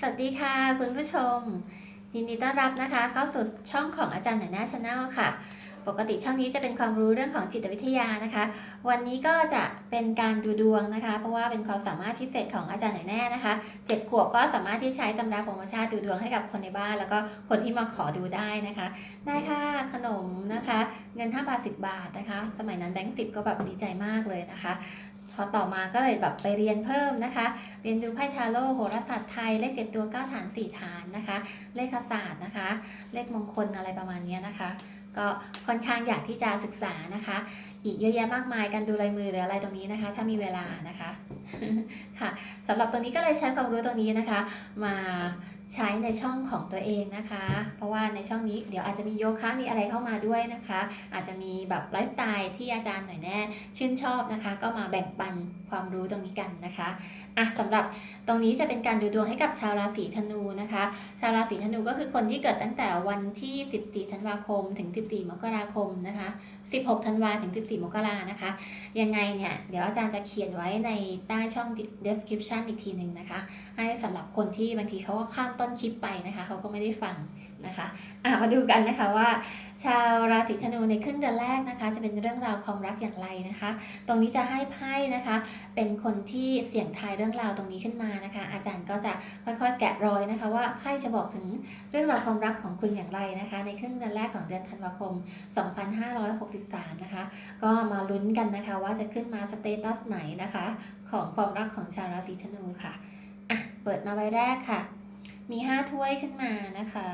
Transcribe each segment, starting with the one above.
สวัสดีค่ะ คุณผู้ชม ยินดีต้อนรับนะคะ เข้าสู่ช่องของอาจารย์หน่อยหน้าชาแนลค่ะ ปกติช่องนี้จะเป็นความรู้เรื่องของจิตวิทยานะคะ วันนี้ก็จะเป็นการดูดวงนะคะ เพราะว่าเป็นความสามารถพิเศษของอาจารย์หน่อยแน่นะคะเจ็ดขวบก็สามารถที่ใช้ตำราของธรรมชาติดูดวงให้กับคนในบ้าน แล้วก็คนที่มาขอดูได้นะคะ ได้ค่ะขนมนะคะ เงิน5บาท10 บาทนะคะ สมัยนั้นแบงค์สิก็แบบดีใจมากเลยนะคะ พอต่อมาก็เลยแบบไปเรียนเพิ่มนะคะ เรียนดูไพ่ทาโร่โหราศาสตร์ไทย เลขเจ็ดตัวเก้าฐานสี่ฐานนะคะ เลขศาสตร์นะคะ เลขมงคลอะไรประมาณนี้นะคะ ก็ค่อนข้างอยากที่จะศึกษานะคะ อีกเยอะแยะมากมายการดูลายมือหรืออะไรตรงนี้นะคะ ถ้ามีเวลานะคะค่ะสำหรับตรงนี้ก็เลยใช้ความรู้ตรงนี้นะคะ มาใช้ในช่องของตัวเองนะคะ เพราะว่าในช่องนี้เดี๋ยวอาจจะมีโยคะมีอะไรเข้ามาด้วยนะคะ อาจจะมีแบบไลฟ์สไตล์ที่อาจารย์หน่อยแน่ชื่นชอบนะคะ ก็มาแบ่งปันความรู้ตรงนี้กันนะคะอะสำหรับตรงนี้จะเป็นการดูดวงให้กับชาวราศีธนูนะคะ ชาวราศีธนูก็คือคนที่เกิดตั้งแต่วันที่ 14 ธันวาคม ถึง 14 มกราคมนะคะ16ธันวาถึง 14 มกรานะคะ ยังไงเนี่ย เดี๋ยวอาจารย์จะเขียนไว้ในใต้ช่อง description อีกทีหนึ่งนะคะ ให้สำหรับคนที่บางทีเขาก็ข้ามต้นคลิปไปนะคะ เขาก็ไม่ได้ฟัง นะคะะมาดูกันนะคะว่า ชาวราศีธนูในครึ่งเดือนแรกนะคะ จะเป็นเรื่องราวความรักอย่างไรนะคะ ตรงนี้จะให้ไพ่นะคะ เป็นคนที่เสี่ยงทายเรื่องราวตรงนี้ขึ้นมานะคะ อาจารย์ก็จะค่อยๆ แกะรอยนะคะ ว่าไพ่จะบอกถึงเรื่องราวความรักของคุณอย่างไรนะคะ ในครึ่งเดือนแรกของเดือนธันวาคม 2563 นะคะ ก็มาลุ้นกันนะคะว่าจะขึ้นมาสเตตัสไหนนะคะ ของความรักของชาวราศีธนูค่ะอะเปิดมาใบแรกค่ะ มี 5 ถ้วยขึ้นมานะคะ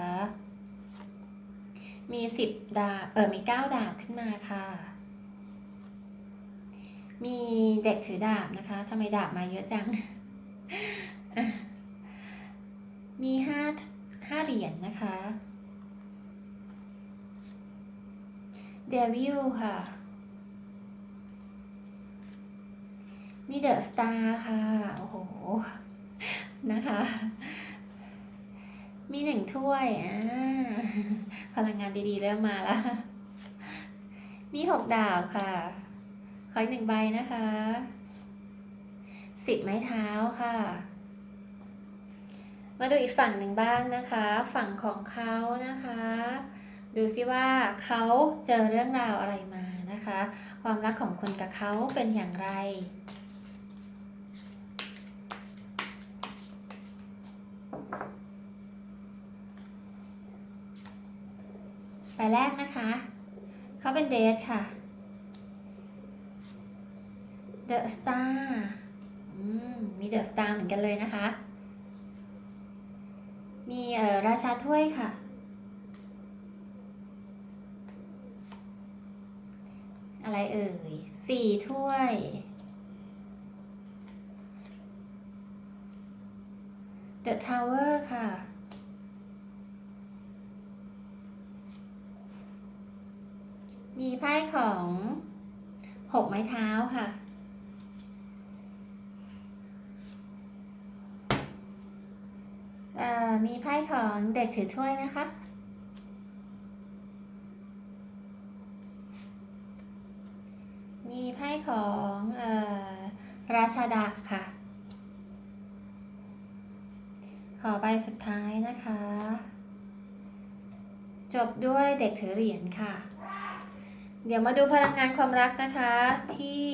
มี10ดาบเออมี9ดาบขึ้นมาค่ะ มีเด็กถือดาบนะคะทำไมดาบมาเยอะจัง มีห้าห้าเหรียญนะคะเดวิลค่ะ มีเดอะสตาร์ค่ะ โอ้โห นะคะ มีหนึ่งถ้วยอ่าพลังงานดีๆ เริ่มมาแล้ว มีหกดาบค่ะ ขออีกหนึ่งใบนะคะ สิบไม้เท้าค่ะ มาดูอีกฝั่งหนึ่งบ้างนะคะ ฝั่งของเขานะคะ ดูซิว่าเขาเจอเรื่องราวอะไรมานะคะ ความรักของคุณกับเขาเป็นอย่างไร ไปแรกนะคะ เขาเป็นเดทค่ะ The Star อืมมี The Star เหมือนกันเลยนะคะ มีเอ่อราชาถ้วยค่ะ อะไรเอ่ยสี่ถ้วย The Tower ค่ะ มีไพ่ของหกไม้เท้าค่ะ มีไพ่ของเด็กถือถ้วยนะคะ มีไพ่ของออราชาดาบค่ะ ขอใบสุดท้ายนะคะ จบด้วยเด็กถือเหรียญค่ะ ดี๋ยวมาดูพลังงานความรักนะคะที่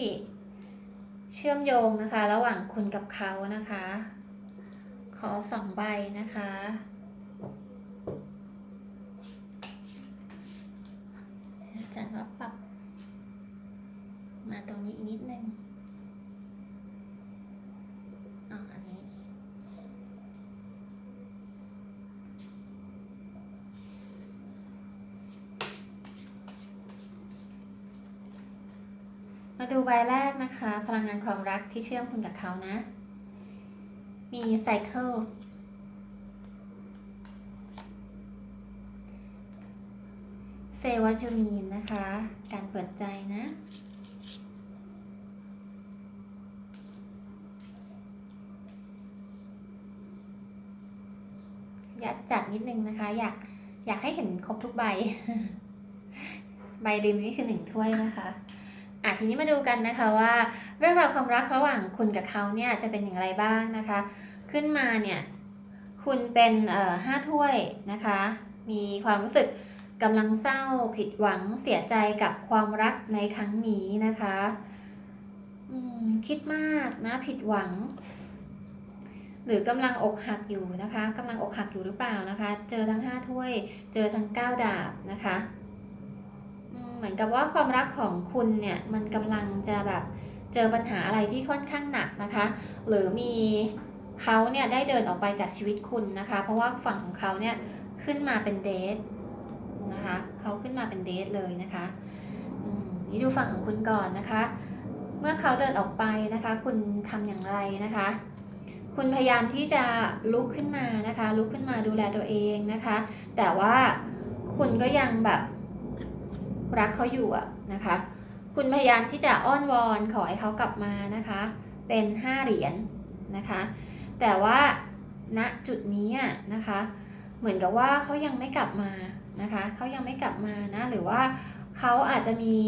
เชื่อมโยงนะคะ ระหว่างคุณกับเขานะคะ ขอสองใบนะคะอาจารย์ว่าปรับมาตรงนี้อีกนิดนึงอ๋ออันนี้ มา ดูใบแรกนะคะ พลังงานความรักที่เชื่อมคุณกับเขานะ มี cycles เซวัจูมีนนะคะ การเปิดใจนะ อยากจัดนิดนึงนะคะ อยากอยากให้เห็นครบทุกใบ ใบริมนี่คือหนึ่งถ้วยนะคะ อะทีนี้มาดูกันนะคะว่า เรื่องราวความรักระหว่างคุณกับเขาเนี่ยจะเป็นอย่างไรบ้างนะคะ ขึ้นมาเนี่ยคุณเป็นเอ่อห้าถ้วยนะคะ มีความรู้สึกกำลังเศร้าผิดหวังเสียใจกับความรักในครั้งนี้นะคะอืมคิดมากนะผิดหวัง หรือกำลังอกหักอยู่นะคะกำลังอกหักอยู่หรือเปล่านะคะ เจอทั้งห้าถ้วย เจอทั้งเก้าดาบนะคะ เหมือนกับว่าความรักของคุณเนี่ยมันกำลังจะแบบเจอปัญหาอะไรที่ค่อนข้างหนักนะคะ หรือมีเขาเนี่ยได้เดินออกไปจากชีวิตคุณนะคะ เพราะว่าฝั่งของเขาเนี่ยขึ้นมาเป็นเดทนะคะเขาขึ้นมาเป็นเดทเลยนะคะนี่ดูฝั่งของคุณก่อนนะคะ เมื่อเขาเดินออกไปนะคะ คุณทำอย่างไรนะคะ คุณพยายามที่จะลุกขึ้นมานะคะ ลุกขึ้นมาดูแลตัวเองนะคะ แต่ว่าคุณก็ยังแบบ รักเขาอยู่อะนะคะ คุณพยายามที่จะอ้อนวอนขอให้เขากลับมานะคะ เป็นห้าเหรียญนะคะ แต่ว่าณจุดนี้อะนะคะ เหมือนกับว่าเขายังไม่กลับมานะคะเขายังไม่กลับมานะ หรือว่าเขาอาจจะมี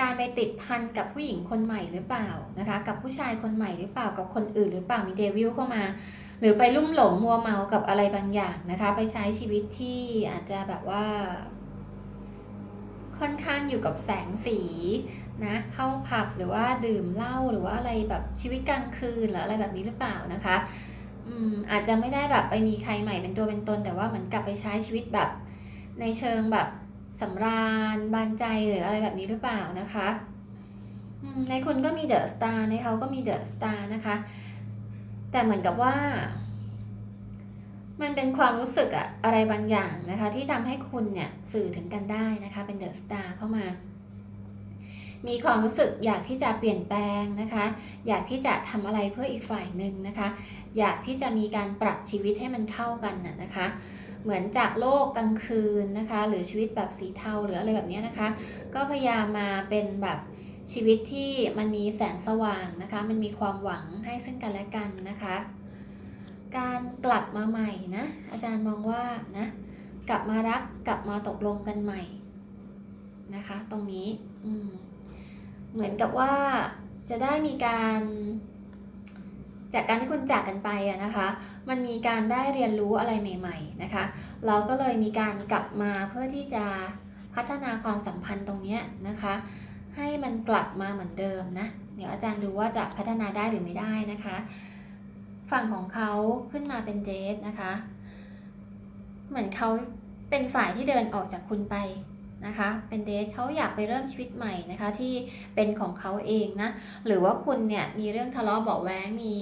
การไปติดพันกับผู้หญิงคนใหม่หรือเปล่านะคะ กับผู้ชายคนใหม่หรือเปล่ากับคนอื่นหรือเปล่ามีเดวิลเข้ามา หรือไปลุ่มหลงมัวเมากับอะไรบางอย่างนะคะ ไปใช้ชีวิตที่อาจจะแบบว่า ค่อนข้างอยู่กับแสงสีนะเข้าผับหรือว่าดื่มเหล้าหรือว่าอะไรแบบชีวิตกลางคืนหรืออะไรแบบนี้หรือเปล่านะคะอืมอาจจะไม่ได้แบบไปมีใครใหม่เป็นตัวเป็นตน แต่ว่าเหมือนกลับไปใช้ชีวิตแบบ ในเชิงแบบสำราญบานใจหรืออะไรแบบนี้หรือเปล่านะคะในคุณก็มีเดอะสตาร์ในเขาก็มีเดอะสตาร์นะคะ แต่เหมือนกับว่า มันเป็นความรู้สึกอะอะไรบางอย่างนะคะ ที่ทำให้คุณเนี่ยสื่อถึงกันได้นะคะ เป็นเดอะสตาร์เข้ามา มีความรู้สึกอยากที่จะเปลี่ยนแปลงนะคะ อยากที่จะทำอะไรเพื่ออีกฝ่ายหนึ่งนะคะ อยากที่จะมีการปรับชีวิตให้มันเข้ากันน่ะนะคะ เหมือนจากโลกกลางคืนนะคะ หรือชีวิตแบบสีเทาหรืออะไรแบบนี้นะคะ ก็พยายามมาเป็นแบบชีวิตที่มันมีแสงสว่างนะคะ มันมีความหวังให้ซึ่งกันและกันนะคะ การกลับมาใหม่นะ อาจารย์มองว่านะกลับมารักกลับมาตกลงกันใหม่นะคะ ตรงนี้อืเหมือนกับว่าจะได้มีการจากการที่คุณจากกันไปอะนะคะ มันมีการได้เรียนรู้อะไรใหม่ ๆนะคะ เราก็เลยมีการกลับมาเพื่อที่จะพัฒนาความสัมพันธ์ตรงนี้นะคะ ให้มันกลับมาเหมือนเดิมนะ เดี๋ยวอาจารย์ดูว่าจะพัฒนาได้หรือไม่ได้นะคะ ฝั่งของเขาขึ้นมาเป็นเดทนะคะ เหมือนเขาเป็นฝ่ายที่เดินออกจากคุณไปนะคะ เป็นเดทเขาอยากไปเริ่มชีวิตใหม่นะคะที่เป็นของเขาเองนะ หรือว่าคุณเนี่ยมีเรื่องทะเลาะเบาะแว้งมี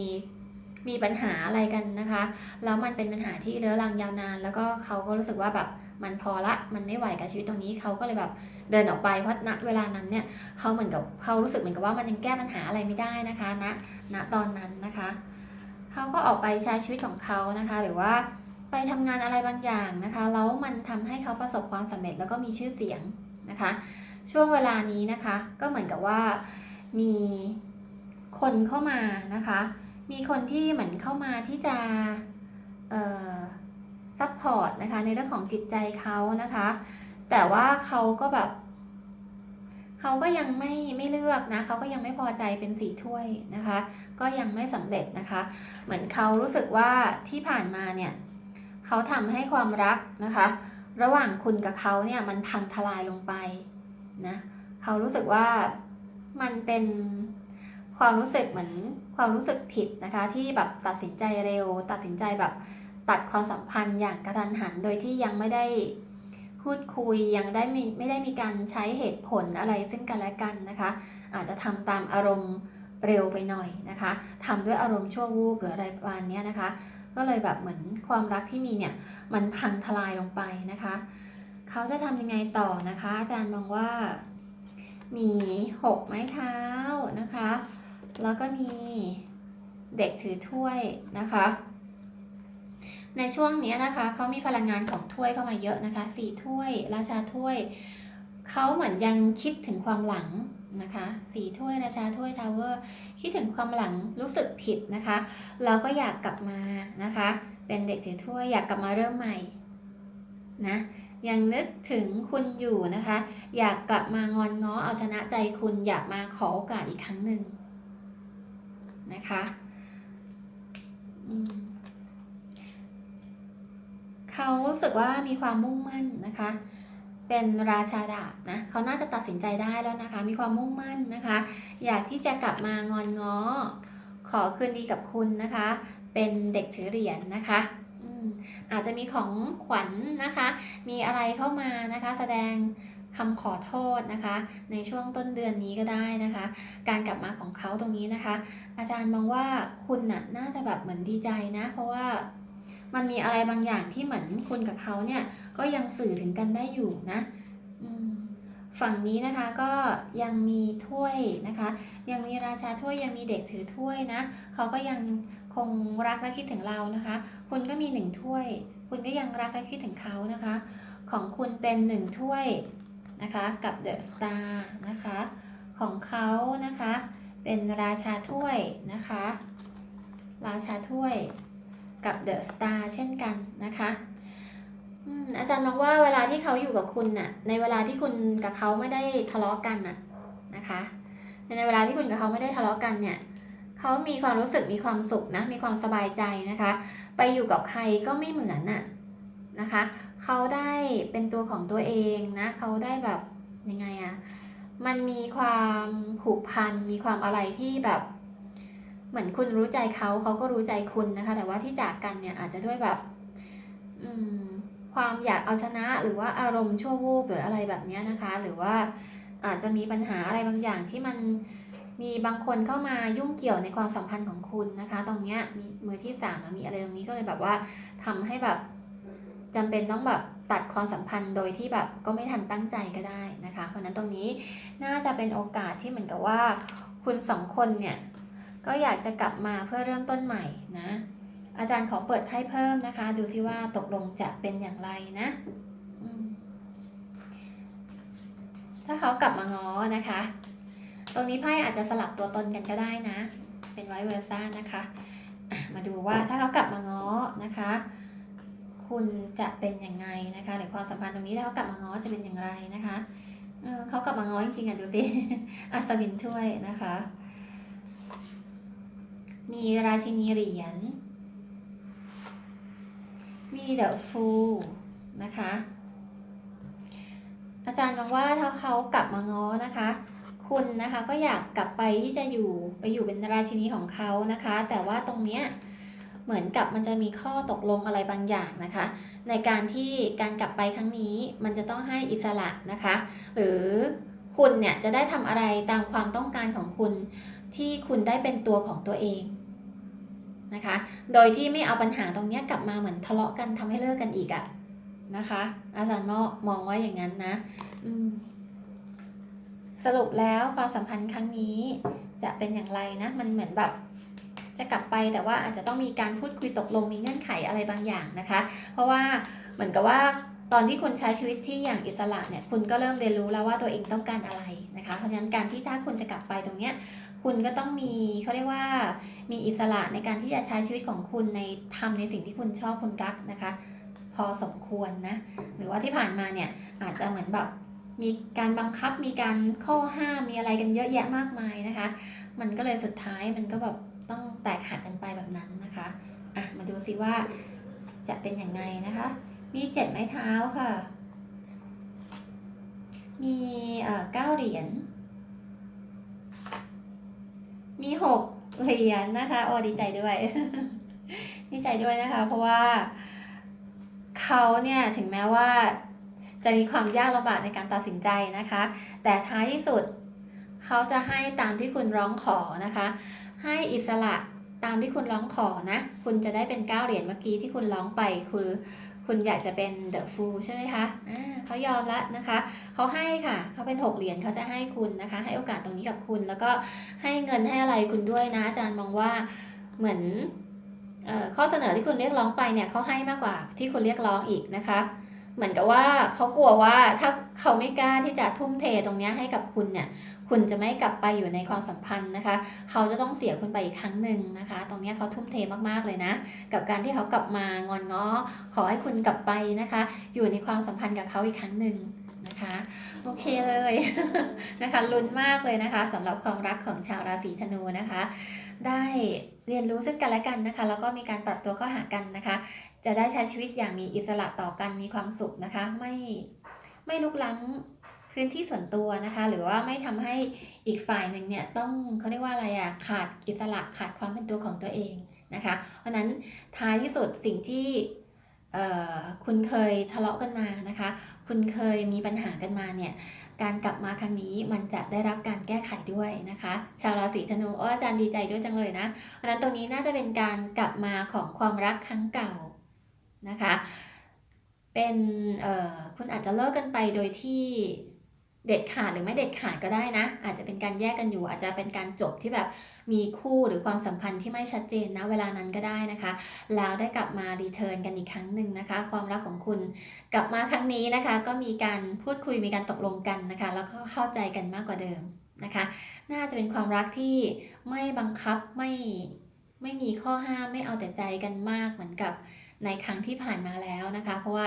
มีปัญหาอะไรกันนะคะ แล้วมันเป็นปัญหาที่เรื้อรังยาวนาน แล้วก็เขาก็รู้สึกว่าแบบมันพอละ มันไม่ไหวกับชีวิตตรงนี้เขาก็เลยแบบเดินออกไป เพราะณเวลานั้นเนี่ยเขาเหมือนกับเขารู้สึกเหมือนกับว่ามันยังแก้ปัญหาอะไรไม่ได้นะคะณณตอนนั้นนะคะ เขาก็ออกไปใช้ชีวิตของเขานะคะ หรือว่าไปทำงานอะไรบางอย่างนะคะแล้วมันทำให้เขาประสบความสำเร็จแล้วก็มีชื่อเสียงนะคะ ช่วงเวลานี้นะคะ ก็เหมือนกับว่ามีคนเข้ามานะคะ มีคนที่เหมือนเข้ามาที่จะเออซัพพอร์ตนะคะในเรื่องของจิตใจเขานะคะ แต่ว่าเขาก็แบบ เขาก็ยังไม่ไม่เลือกนะเขาก็ยังไม่พอใจเป็นสีถ้วยนะคะ ก็ยังไม่สำเร็จนะคะ เหมือนเขารู้สึกว่าที่ผ่านมาเนี่ยเขาทำให้ความรักนะคะ ระหว่างคุณกับเขาเนี่ยมันพังทลายลงไปนะเขารู้สึกว่ามันเป็นความรู้สึกเหมือนความรู้สึกผิดนะคะ ที่แบบตัดสินใจเร็ว ตัดสินใจแบบตัดความสัมพันธ์อย่างกระทันหัน โดยที่ยังไม่ได้ พูดคุยยังได้มีไม่ได้มีการใช้เหตุผลอะไรซึ่งกันและกันนะคะ อาจจะทำตามอารมณ์เร็วไปหน่อยนะคะทำด้วยอารมณ์ชั่ววูบหรืออะไรประมาณนี้นะคะ ก็เลยแบบเหมือนความรักที่มีเนี่ยมันพังทลายลงไปนะคะ เขาจะทำยังไงต่อนะคะ อาจารย์มองว่ามีหกไม้เท้านะคะ แล้วก็มีเด็กถือถ้วยนะคะ ในช่วงนี้นะคะเขามีพลังงานของถ้วยเข้ามาเยอะนะคะสี่ถ้วย ราชาถ้วยเขาเหมือนยังคิดถึงความหลังนะคะสี่ถ้วยราชาถ้วยทาวเวอร์คิดถึงความหลังรู้สึกผิดนะคะเราก็อยากกลับมานะคะ เป็นเด็กถือถ้วยอยากกลับมาเริ่มใหม่นะยังนึกถึงคุณอยู่นะคะ อยากกลับมางอนง้อเอาชนะใจคุณอยากมาขอโอกาสอีกครั้งหนึ่งนะคะ อืม ขารู้สึกว่ามีความมุ่งมั่นนะคะ เป็นราชาดาบนะเขาน่าจะตัดสินใจได้แล้วนะคะ มีความมุ่งมั่นนะคะ อยากที่จะกลับมางอนง้อ ขอคืนดีกับคุณนะคะ เป็นเด็กถือเหรียญนะคะอืมอาจจะมีของขวัญนะคะ มีอะไรเข้ามานะคะ แสดงคำขอโทษนะคะ ในช่วงต้นเดือนนี้ก็ได้นะคะ การกลับมาของเขาตรงนี้นะคะ อาจารย์มองว่าคุณน่ะน่าจะแบบเหมือนดีใจนะ เพราะว่า มันมีอะไรบางอย่างที่เหมือนคุณกับเขาเนี่ยก็ยังสื่อถึงกันได้อยู่นะฝั่งนี้นะคะก็ยังมีถ้วยนะคะ ยังมีราชาถ้วยยังมีเด็กถือถ้วยนะเขาก็ยังคงรักและคิดถึงเรานะคะ คุณก็มีหนึ่งถ้วย คุณก็ยังรักและคิดถึงเขานะคะ ของคุณเป็นหนึ่งถ้วยนะคะกับเดอะสตาร์นะคะของเขานะคะ เป็นราชาถ้วยนะคะ ราชาถ้วย กับเดอะสตาร์เช่นกันนะคะอืมอาจารย์มองว่าเวลาที่เขาอยู่กับคุณน่ะ ในเวลาที่คุณกับเขาไม่ได้ทะเลาะกันน่ะนะคะ ในเวลาที่คุณกับเขาไม่ได้ทะเลาะกันเนี่ยเขามีความรู้สึกมีความสุขนะมีความสบายใจนะคะ ไปอยู่กับใครก็ไม่เหมือนน่ะนะคะเขาได้เป็นตัวของตัวเองนะเขาได้แบบยังไงอะมันมีความผูกพันมีความอะไรที่แบบ เหมือนคุณรู้ใจเขาเขาก็รู้ใจคุณนะคะ แต่ว่าที่จากกันเนี่ยอาจจะด้วยแบบอืมความอยากเอาชนะหรือว่าอารมณ์ชั่ววูบหรืออะไรแบบนี้นะคะ หรือว่าอาจจะมีปัญหาอะไรบางอย่างที่มันมีบางคนเข้ามายุ่งเกี่ยวในความสัมพันธ์ของคุณนะคะ ตรงเนี้ยมีมือที่สามมีอะไรตรงนี้ก็เลยแบบว่าทำให้แบบจำเป็นต้องแบบตัดความสัมพันธ์โดยที่แบบก็ไม่ทันตั้งใจก็ได้นะคะ เพราะนั้นตรงนี้น่าจะเป็นโอกาสที่เหมือนกับว่า คุณสองคนเนี่ย ก็อยากจะกลับมาเพื่อเริ่มต้นใหม่นะ อาจารย์ขอเปิดให้เพิ่มนะคะ ดูซิว่าตกลงจะเป็นอย่างไรนะ ถ้าเขากลับมาง้อนะคะ ตรงนี้ไพ่อาจจะสลับตัวตนกันก็ได้นะ เป็นไวเวอร์ซ่านะคะ มาดูว่าถ้าเขากลับมาง้อนะคะ คุณจะเป็นยังไงนะคะหรือความสัมพันธ์ตรงนี้ถ้าเขากลับมาง้อจะเป็นอย่างไรนะคะเออเขากลับมาง้อจริงๆอะดูสิอัศวินถ้วยนะคะ มีราชินีเหรียญ มีเดอะฟูนะคะ อาจารย์มองว่าถ้าเขากลับมาง้อนะคะ คุณนะคะก็อยากกลับไปที่จะอยู่ไปอยู่เป็นราชินีของเขานะคะ แต่ว่าตรงเนี้ยเหมือนกับมันจะมีข้อตกลงอะไรบางอย่างนะคะ ในการที่การกลับไปครั้งนี้มันจะต้องให้อิสระนะคะ หรือคุณเนี่ยจะได้ทำอะไรตามความต้องการของคุณที่คุณได้เป็นตัวของตัวเอง นะคะ โดยที่ไม่เอาปัญหาตรงนี้กลับมาเหมือนทะเลาะกันทำให้เลิกกันอีกอะนะคะ อาจารย์มองมองว่าอย่างนั้นนะสรุปแล้วความสัมพันธ์ครั้งนี้จะเป็นอย่างไรนะ มันเหมือนแบบจะกลับไปแต่ว่าอาจจะต้องมีการพูดคุยตกลงมีเงื่อนไขอะไรบางอย่างนะคะ เพราะว่าเหมือนกับว่าตอนที่คุณใช้ชีวิตที่อย่างอิสระเนี่ยคุณก็เริ่มเรียนรู้แล้วว่าตัวเองต้องการอะไรนะคะ เพราะฉะนั้นการที่ถ้าคุณจะกลับไปตรงเนี้ย คุณก็ต้องมีเขาเรียกว่ามีอิสระในการที่จะใช้ชีวิตของคุณในทำในสิ่งที่คุณชอบคุณรักนะคะ พอสมควรนะหรือว่าที่ผ่านมาเนี่ยอาจจะเหมือนแบบมีการบังคับมีการข้อห้ามมีอะไรกันเยอะแยะมากมายนะคะ มันก็เลยสุดท้ายมันก็แบบต้องแตกหักกันไปแบบนั้นนะคะอะมาดูซิว่าจะเป็นอย่างไงนะคะ มีเจ็ดไม้เท้าค่ะ มีเออเก้าเหรียญ มีหกเหรียญนะคะโอ้ดีใจด้วย ดีใจด้วยนะคะ เพราะว่าเขาเนี่ยถึงแม้ว่าจะมีความยากลำบากในการตัดสินใจนะคะ แต่ท้ายที่สุดเขาจะให้ตามที่คุณร้องขอนะคะ ให้อิสระตามที่คุณร้องขอนะ คุณจะได้เป็นเก้าเหรียญเมื่อกี้ที่คุณร้องไปคือ คุณอยากจะเป็นเดอะฟูลใช่ไหมคะอ่าเขายอมละนะคะเขาให้ค่ะเขาเป็นหกเหรียญเขาจะให้คุณนะคะ ให้โอกาสตรงนี้กับคุณ แล้วก็ให้เงินให้อะไรคุณด้วยนะ อาจารย์มองว่าเหมือนออข้อเสนอที่คุณเรียกร้องไปเนี่ยเขาให้มากกว่าที่คุณเรียกร้องอีกนะคะ เหมือนกับว่าเขากลัวว่าถ้าเขาไม่กล้าที่จะทุ่มเทตรงนี้ให้กับคุณเนี่ยคุณจะไม่กลับไปอยู่ในความสัมพันธ์นะคะ เขาจะต้องเสียคุณไปอีกครั้งหนึ่งนะคะ ตรงนี้เขาทุ่มเทมากๆเลยนะ กับการที่เขากลับมางอนง้อ ขอให้คุณกลับไปนะคะ อยู่ในความสัมพันธ์กับเขาอีกครั้งหนึ่งนะคะโอเคเลยนะคะลุ้นมากเลยนะคะสำหรับความรักของชาวราศีธนูนะคะ ได้เรียนรู้ซึ่งกันและกันนะคะ แล้วก็มีการปรับตัวเข้าหากันนะคะ จะได้ใช้ชีวิตอย่างมีอิสระต่อกันมีความสุขนะคะ ไม่ไม่ลุกล้ำพื้นที่ส่วนตัวนะคะ หรือว่าไม่ทำให้อีกฝ่ายหนึ่งเนี่ยต้องเขาเรียกว่าอะไรอะขาดอิสระขาดความเป็นตัวของตัวเองนะคะ เพราะนั้นท้ายที่สุดสิ่งที่เอ่อคุณเคยทะเลาะกันมานะคะ คุณเคยมีปัญหากันมาเนี่ย การกลับมาครั้งนี้มันจะได้รับการแก้ไขด้วยนะคะ ชาวราศีธนูอ้ออาจารย์ดีใจด้วยจังเลยนะเพราะนั้นตรงนี้น่าจะเป็นการกลับมาของความรักครั้งเก่า นะคะ เป็นคุณอาจจะเลิกกันไปโดยที่เด็ดขาดหรือไม่เด็ดขาดก็ได้นะ อาจจะเป็นการแยกกันอยู่ อาจจะเป็นการจบที่แบบมีคู่หรือความสัมพันธ์ที่ไม่ชัดเจนนะเวลานั้นก็ได้นะคะ แล้วได้กลับมารีเทิร์นกันอีกครั้งหนึ่งนะคะ ความรักของคุณกลับมาครั้งนี้นะคะ ก็มีการพูดคุยมีการตกลงกันนะคะ แล้วก็เข้าใจกันมากกว่าเดิมนะคะ น่าจะเป็นความรักที่ไม่บังคับไม่ไม่มีข้อห้ามไม่เอาแต่ใจกันมากเหมือนกับ ในครั้งที่ผ่านมาแล้วนะคะ เพราะว่า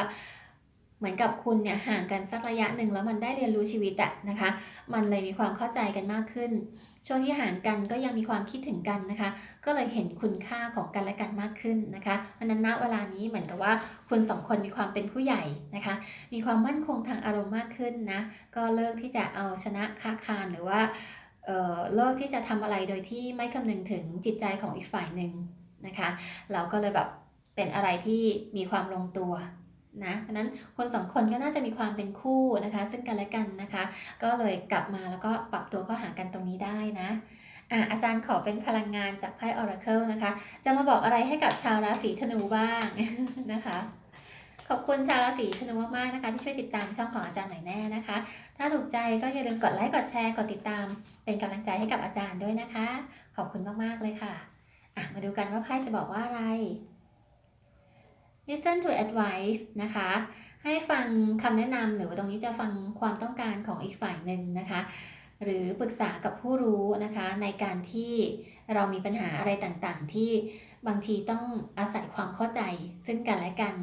เหมือนกับคุณเนี่ยห่างกันสักระยะหนึ่งแล้วมันได้เรียนรู้ชีวิตอะนะคะ มันเลยมีความเข้าใจกันมากขึ้น ช่วงที่ห่างกันก็ยังมีความคิดถึงกันนะคะ ก็เลยเห็นคุณค่าของกันและกันมากขึ้นนะคะเพราะนั้นณเวลานี้เหมือนกับว่าคุณสองคนมีความเป็นผู้ใหญ่นะคะ มีความมั่นคงทางอารมณ์มากขึ้นนะ ก็เลิกที่จะเอาชนะค้าคานหรือว่าเออเลิกที่จะทำอะไรโดยที่ไม่คำนึงถึงจิตใจของอีกฝ่ายหนึ่งนะคะ เราก็เลยแบบ เป็นอะไรที่มีความลงตัวนะเพราะนั้นคนสองคนก็น่าจะมีความเป็นคู่นะคะ ซึ่งกันและกันนะคะ ก็เลยกลับมาแล้วก็ปรับตัวเข้าหากันตรงนี้ได้นะอะอาจารย์ขอเป็นพลังงานจากไพ่ Oracle นะคะ จะมาบอกอะไรให้กับชาวราศีธนูบ้างนะคะ ขอบคุณชาวราศีธนูมากๆนะคะ ที่ช่วยติดตามช่องของอาจารย์หน่อยแน่นะคะ ถ้าถูกใจก็อย่าลืมกดไลค์กดแชร์กดติดตาม เป็นกำลังใจให้กับอาจารย์ด้วยนะคะ ขอบคุณมากๆเลยค่ะอะมาดูกันว่าไพ่จะบอกว่าอะไร listen to advice นะคะ ให้ฟังคำแนะนำหรือว่าตรงนี้จะฟังความต้องการของอีกฝ่ายหนึ่งนะคะ หรือปรึกษากับผู้รู้นะคะในการที่เรามีปัญหาอะไรต่างๆ ที่บางทีต้องอาศัยความเข้าใจ ซึ่งกันและกัน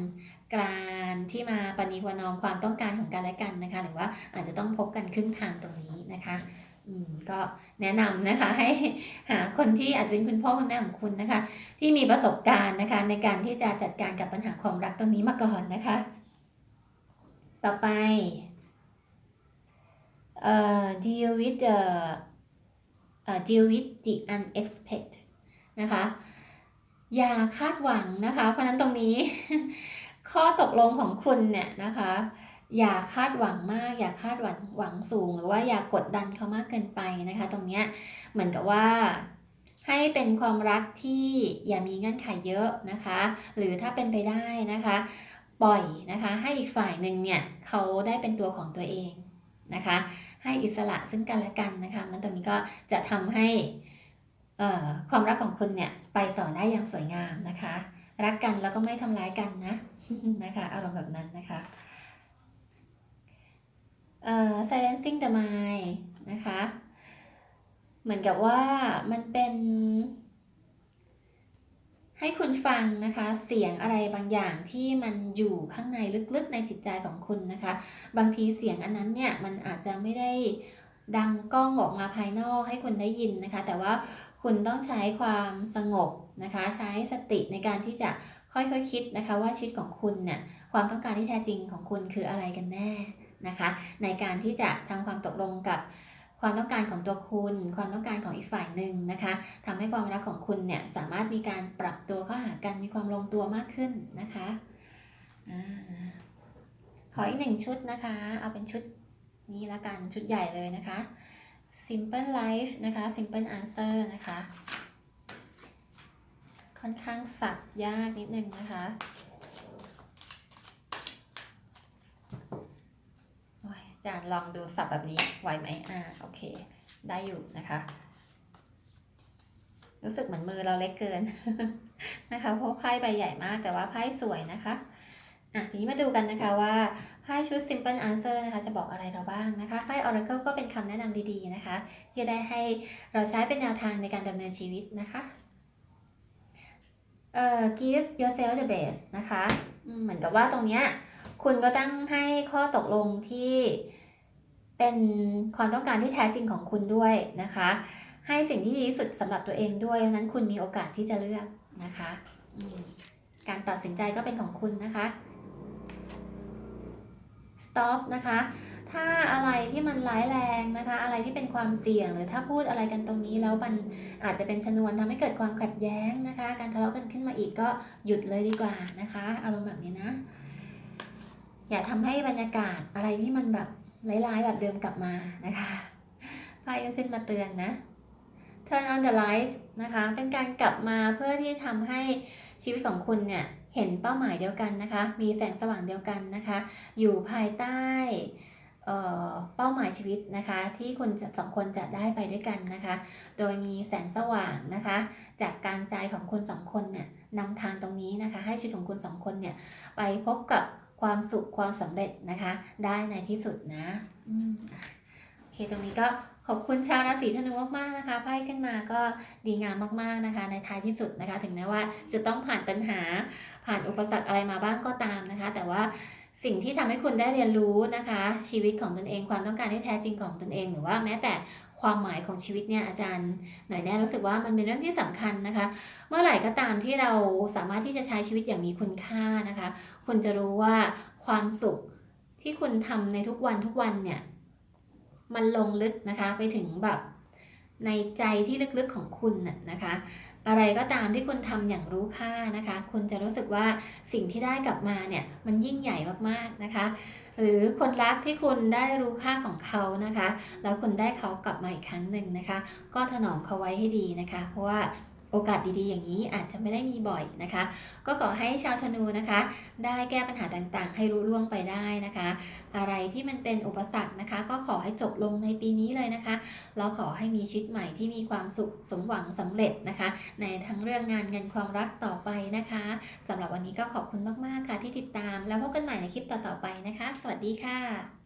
การที่มาปณีประนอมความต้องการของกันและกันนะคะ หรือว่าอาจจะต้องพบกันครึ่งทางตรงนี้นะคะ ก็แนะนำนะคะให้หาคนที่อาจจะเป็นคุณพ่อคุณแม่ของคุณนะคะ ที่มีประสบการณ์นะคะในการที่จะจัดการกับปัญหาความรักตรงนี้มาก่อนนะคะ ต่อไปเอ่อ deal with the เอ่อ deal with the unexpected นะคะ อย่าคาดหวังนะคะ เพราะฉะนั้นตรงนี้ข้อตกลงของคุณเนี่ยนะคะ อย่าคาดหวังมาก อย่าคาดหวังหวังสูง หรือว่าอย่ากดดันเขามากเกินไปนะคะ ตรงเนี้ยเหมือนกับว่าให้เป็นความรักที่อย่ามีเงื่อนไขเยอะนะคะ หรือถ้าเป็นไปได้นะคะ ปล่อยนะคะ ให้อีกฝ่ายหนึ่งเนี่ยเขาได้เป็นตัวของตัวเองนะคะ ให้อิสระซึ่งกันและกันนะคะมันตรงนี้ก็จะทำให้ความรักของคุณเนี่ยไปต่อได้อย่างสวยงามนะคะ รักกันแล้วก็ไม่ทำร้ายกันนะนะคะ อารมณ์แบบนั้นนะคะ silencing the mind นะคะ เหมือนกับว่ามันเป็น ให้คุณฟังนะคะ เสียงอะไรบางอย่างที่มันอยู่ข้างในลึกๆในจิตใจของคุณนะคะ บางทีเสียงอันนั้นเนี่ย มันอาจจะไม่ได้ดังก้องออกมาภายนอกให้คุณได้ยินนะคะ แต่ว่าคุณต้องใช้ความสงบนะคะ ใช้สติในการที่จะค่อยๆคคิดนะคะ ว่าชีวิตของคุณเนี่ยความต้องการที่แท้จริงของคุณคืออะไรกันแน่ นะคะ ในการที่จะทำความตกลงกับความต้องการของตัวคุณ ความต้องการของอีกฝ่ายหนึ่งนะคะทำให้ความรักของคุณเนี่ยสามารถมีการปรับตัวเข้าหากันมีความลงตัวมากขึ้นนะคะอขออีกหนึ่งชุดนะคะ เอาเป็นชุดนี้ละกันชุดใหญ่เลยนะคะ simple life นะคะ simple answer นะคะ ค่อนข้างสับยากนิดนึงนะคะ โอ้ยอา จารย์ลองดูสับแบบนี้ไหวไหมอ่าโอเค ได้อยู่นะคะ รู้สึกเหมือนมือเราเล็กเกินนะคะ เพราะไพ่ใบใหญ่มากแต่ว่าไพ่สวยนะคะอะทีนี้มาดูกันนะคะว่าไพ่ชุด simple answer นะคะ จะบอกอะไรเราบ้างนะคะไพ่ oracle ก็เป็นคำแนะนำดีๆนะคะ ที่จะได้ให้เราใช้เป็นแนวทางในการดำเนินชีวิตนะคะเอ่อ give yourself the best นะคะ เหมือนกับว่าตรงเนี้ยคุณก็ตั้งให้ข้อตกลงที่ เป็นความต้องการที่แท้จริงของคุณด้วยนะคะ ให้สิ่งที่ดีที่สุดสำหรับตัวเองด้วยนั้นคุณมีโอกาสที่จะเลือกนะคะการตัดสินใจก็เป็นของคุณนะคะ stop นะคะ ถ้าอะไรที่มันร้ายแรงนะคะ อะไรที่เป็นความเสี่ยงหรือถ้าพูดอะไรกันตรงนี้แล้วมันอาจจะเป็นชนวนทำให้เกิดความขัดแย้งนะคะ การทะเลาะกันขึ้นมาอีกก็หยุดเลยดีกว่านะคะ อารมณ์แบบนี้นะ อย่าทำให้บรรยากาศอะไรที่มันแบบ ร้ายๆแบบเดิมกลับมานะคะไพ่ก็ขึ้นมาเตือนนะ turn on the light นะคะ เป็นการกลับมาเพื่อที่ทำให้ชีวิตของคุณเนี่ยเห็นเป้าหมายเดียวกันนะคะ มีแสงสว่างเดียวกันนะคะ อยู่ภายใต้เอ่อเป้าหมายชีวิตนะคะ ที่คุณสองคนจะได้ไปด้วยกันนะคะ โดยมีแสงสว่างนะคะ จากการใจของคุณสองคนเนี่ยนำทางตรงนี้นะคะ ให้ชีวิตของคุณสองคนเนี่ยไปพบกับ ความสุขความสำเร็จนะคะ ได้ในที่สุดนะโอเคตรงนี้ก็ขอบคุณชาวราศีธนูมากๆนะคะไพ่ขึ้นมาก็ดีงามมากๆนะคะ ในท้ายที่สุดนะคะ ถึงแม้ว่าจะต้องผ่านปัญหาผ่านอุปสรรคอะไรมาบ้างก็ตามนะคะ แต่ว่าสิ่งที่ทำให้คุณได้เรียนรู้นะคะ ชีวิตของตนเองความต้องการที่แท้จริงของตนเอง หรือว่าแม้แต่ ความหมายของชีวิตเนี่ยอาจารย์หน่อยแน่รู้สึกว่ามันเป็นเรื่องที่สำคัญนะคะ เมื่อไหร่ก็ตามที่เราสามารถที่จะใช้ชีวิตอย่างมีคุณค่านะคะ คุณจะรู้ว่าความสุขที่คุณทำในทุกวันทุกวันเนี่ยมันลงลึกนะคะไปถึงแบบในใจที่ลึกๆของคุณน่ะนะคะ อะไรก็ตามที่คุณทำอย่างรู้ค่านะคะ คุณจะรู้สึกว่าสิ่งที่ได้กลับมาเนี่ยมันยิ่งใหญ่มากๆนะคะ หรือคนรักที่คุณได้รู้ค่าของเขานะคะ แล้วคุณได้เขากลับมาอีกครั้งหนึ่งนะคะ ก็ถนอมเขาไว้ให้ดีนะคะ เพราะว่า โอกาสดีๆ อย่างนี้อาจจะไม่ได้มีบ่อยนะคะ ก็ขอให้ชาวธนูนะคะ ได้แก้ปัญหาต่างๆ ให้รู้ล่วงไปได้นะคะ อะไรที่มันเป็นอุปสรรคนะคะ ก็ขอให้จบลงในปีนี้เลยนะคะ เราขอให้มีชีวิตใหม่ที่มีความสุขสมหวังสำเร็จนะคะ ในทั้งเรื่องงานเงินความรักต่อไปนะคะสำหรับวันนี้ก็ขอบคุณมากๆค่ะที่ติดตาม แล้วพบกันใหม่ในคลิปต่อๆไปนะคะ สวัสดีค่ะ